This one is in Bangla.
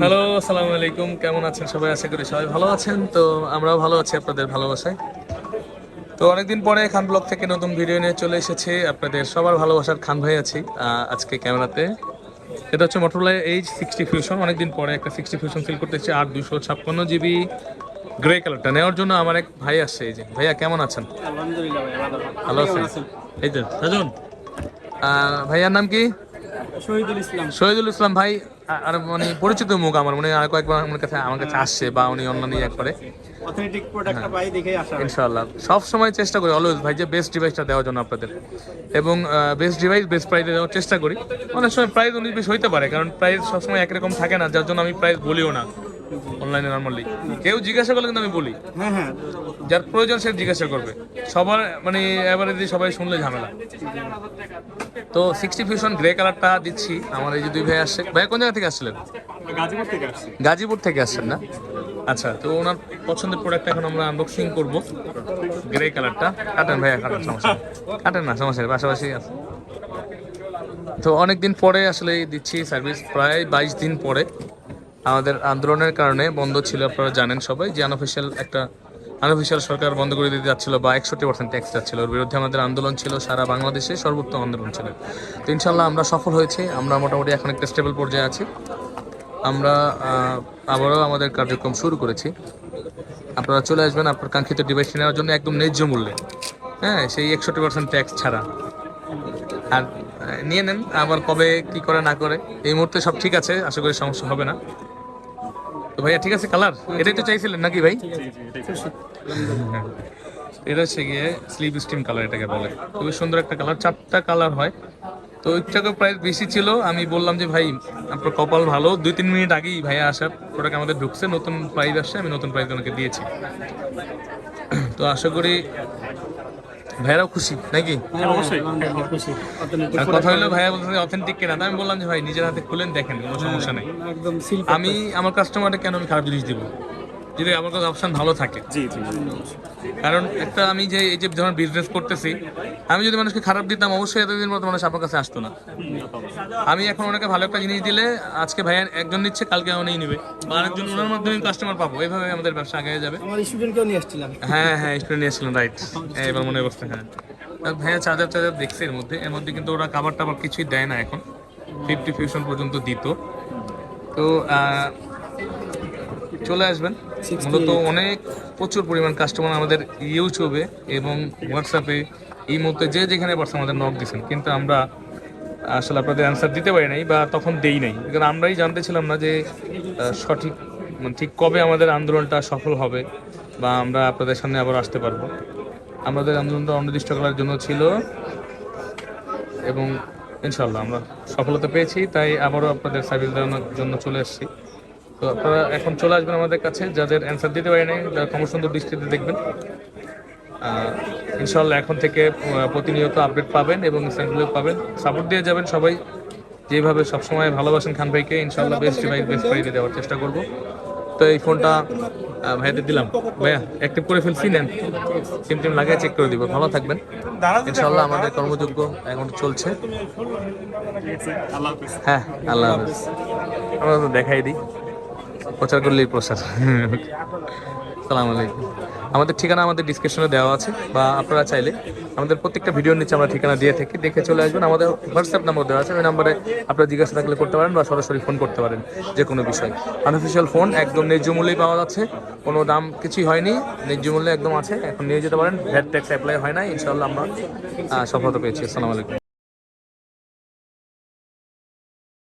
হ্যালো আসসালামু আলাইকুম কেমন আছেন সবাই? আশা করি সবাই ভালো আছেন। তো আমরাও ভালো আছি আপনাদের ভালোবাসায়। তো অনেকদিন পরে খান ব্লগ থেকে নতুন ভিডিও নিয়ে চলে এসেছি। আপনাদের সবার ভালোবাসার খান ভাই আছি আজকে ক্যামেরাতে। এটা হচ্ছে মোটরোলা এইচ সিক্সটি ফিউশন অনেকদিন পরে একটা সিক্সটি ফিউশন ফিল করতেছি আর দুশো ছাপ্পান্ন জিবি গ্রে কালারটা নেওয়ার জন্য আমার এক ভাই আসছে এই যে। ভাইয়া কেমন আছেন? ভালো আছেন? এই তো ভাইয়ার নাম কি? শহীদুল ইসলাম। শহীদুল ইসলাম ভাই আর মানে পরিচিত মুখ আমার মানে আর কয়েকবার আমার কাছে আমার কাছে আসছে বা উনি অন্যান্য ইয়ে করে। অথেন্টিক প্রোডাক্টটা পাই দেখে আসা ইনশাআল্লাহ। সব সময় চেষ্টা করি অলওয়েজ ভাই যে বেস্ট ডিভাইসটা দেওয়ার জন্য আপনাদের। এবং বেস্ট ডিভাইস বেস্ট প্রাইসে দেওয়ার চেষ্টা করি। অনেক সময় প্রাইস উনিশ বিশ হইতে পারে কারণ প্রাইস সবসময় একরকম থাকে না যার জন্য আমি প্রাইস বলিও না। অনলাইনে নর্মালি কেউ জিজ্ঞাসা করলে কিন্তু আমি বলি। হ্যাঁ হ্যাঁ। যার প্রয়োজন সে জিজ্ঞাসা করবে। সবার মানে এবারে যদি সবাই শুনলে ঝামেলা। তো সিক্সটি ফিউশন গ্রে কালারটা দিচ্ছি। আমার এই যে দুই ভাই আসছে। ভাই কোন জায়গা থেকে আসছিলেন? গাজীপুর থেকে আসছি। গাজীপুর থেকে আসছেন না? আচ্ছা তো ওনার পছন্দের প্রোডাক্ট এখন আমরা আনবক্সিং করব। গ্রে কালারটা কাটেন ভাইয়া কাটেন সমস্যা। কাটেন না সমস্যা পাশাপাশি আছে। তো অনেক দিন পরে আসলে দিচ্ছি সার্ভিস প্রায় বাইশ দিন পরে। আমাদের আন্দোলনের কারণে বন্ধ ছিল, আপনারা জানেন সবাই, যে আনঅফিসিয়াল একটা আনঅফিসিয়াল সরকার বন্ধ করে দিতে যাচ্ছিল বা একষট্টি পার্সেন্ট ট্যাক্স যাচ্ছিল। ওর বিরুদ্ধে আমাদের আন্দোলন ছিল, সারা বাংলাদেশে সর্বোত্তম আন্দোলন ছিল। তো ইনশাল্লাহ আমরা সফল হয়েছি, আমরা মোটামুটি এখন একটা স্টেবল পর্যায়ে আছি। আমরা আবারও আমাদের কার্যক্রম শুরু করেছি। আপনারা চলে আসবেন আপনার কাঙ্ক্ষিত ডিভাইস নেওয়ার জন্য একদম ন্যায্য মূল্যে। হ্যাঁ সেই একষট্টি পার্সেন্ট ট্যাক্স ছাড়া। আর নিয়ে নেন, আবার কবে কি করে না করে, এই মুহূর্তে সব ঠিক আছে, আশা করি সমস্যা হবে না। তো ভাইয়া ঠিক আছে কালার এটাই তো চাইছিলেন নাকি ভাই? হ্যাঁ। এটা হচ্ছে গিয়ে স্লিপ স্টিম কালার এটাকে বলে। খুবই সুন্দর একটা কালার চারটা কালার হয়। তো ওইটাকে প্রাইস বেশি ছিল। আমি বললাম যে ভাই আপনার কপাল ভালো। দুই তিন মিনিট আগেই ভাইয়া আসার প্রোডাক্ট আমাদের ঢুকছে। নতুন প্রাইস আসছে আমি নতুন প্রাইস ওনাকে দিয়েছি। তো আশা করি ভাইয়ারাও খুশি নাকি? হ্যাঁ অবশ্যই। আর কথা হলো ভাইয়া বলতে অথেন্টিক কেনা। আমি বললাম যে ভাই নিজের হাতে খুলেন দেখেন কোনো সমস্যা নাই। একদম আমি আমার কাস্টমারটা কেন আমি খারাপ জিনিস দিব? যদি আমার কাছে অপশন ভালো থাকে। জি জি কারণ একটা আমি যে এই যে ধরুন বিজনেস করতেছি আমি যদি মানুষকে খারাপ দিতাম অবশ্যই এতদিন মতো মানুষ আপনার কাছে আসতো না। আমি এখন ওনাকে ভালো একটা জিনিস দিলে আজকে ভাইয়া একজন নিচ্ছে কালকে উনিই নেবে। বা আরেকজন ওনার মাধ্যমে কাস্টমার পাবো। এইভাবে আমাদের ব্যবসা আগে যাবে। আমার স্টুডেন্টকেও নিয়ে আসছিলাম। হ্যাঁ হ্যাঁ স্টুডেন্ট নিয়েছিলেন রাইট এবার মনে অবস্থা হ্যাঁ। ভাইয়া চার্জার চার্জার দেখছে এর মধ্যে। এর মধ্যে কিন্তু ওরা কাবার টাবার কিছুই দেয় না এখন। ফিফটি ফিউশন পর্যন্ত দিত। তো চলে আসবেন। মূলত অনেক প্রচুর পরিমাণ কাস্টমার আমাদের ইউটিউবে এবং হোয়াটসঅ্যাপে এই মুহূর্তে যে যেখানে পারছে আমাদের নক দিচ্ছেন কিন্তু আমরা আসলে আপনাদের অ্যান্সার দিতে পারি নাই বা তখন দেই নাই। কারণ আমরাই জানতে ছিলাম না যে সঠিক মানে ঠিক কবে আমাদের আন্দোলনটা সফল হবে বা আমরা আপনাদের সামনে আবার আসতে পারব। আমাদের আন্দোলনটা অনির্দিষ্টকালের জন্য ছিল এবং ইনশাল্লাহ আমরা সফলতা পেয়েছি তাই আবারও আপনাদের সার্ভিস দেওয়ানোর জন্য চলে এসেছি তো আপনারা এখন চলে আসবেন আমাদের কাছে। যাদের অ্যান্সার দিতে পারি নাই যারা ক্ষমা সুন্দর দৃষ্টিতে দেখবেন। ইনশাল্লাহ এখন থেকে প্রতিনিয়ত আপডেট পাবেন এবং সেগুলো পাবেন। সাপোর্ট দিয়ে যাবেন সবাই। যেভাবে সবসময় ভালোবাসেন খান ভাইকে ইনশাল্লাহ বেস্ট ডিভাইস বেস্ট প্রাইসে দেওয়ার চেষ্টা করব। তো এই ফোনটা ভাইয়াদের দিলাম। ভাইয়া অ্যাক্টিভ করে ফেলছি, নেন। সিম টিম লাগিয়ে চেক করে দিব। ভালো থাকবেন। ইনশাল্লাহ আমাদের কর্মযোগ্য এখন চলছে। হ্যাঁ আল্লাহ হাফেজ। আমরা তো দেখাই দিই। প্রচার করলেই প্রচার। সালাম আলাইকুম। আমাদের ঠিকানা আমাদের ডিসক্রিপশনে দেওয়া আছে, বা আপনারা চাইলে আমাদের প্রত্যেকটা ভিডিওর নিচে আমরা ঠিকানা দিয়ে থাকি, দেখে চলে আসবেন। আমাদের হোয়াটসঅ্যাপ নাম্বার দেওয়া আছে, ওই নাম্বারে আপনারা জিজ্ঞাসা থাকলে করতে পারেন, বা সরাসরি ফোন করতে পারেন, যে কোনো বিষয়। আনঅফিসিয়াল ফোন একদম ন্যায্য মূল্যেই পাওয়া যাচ্ছে, কোনো দাম কিছুই হয়নি, ন্যায্য মূল্যে একদম আছে, এখন নিয়ে যেতে পারেন। ভ্যাট ট্যাক্স অ্যাপ্লাই হয় না ইনশাল্লাহ আমরা সফলতা পেয়েছি। আসসালামু আলাইকুম।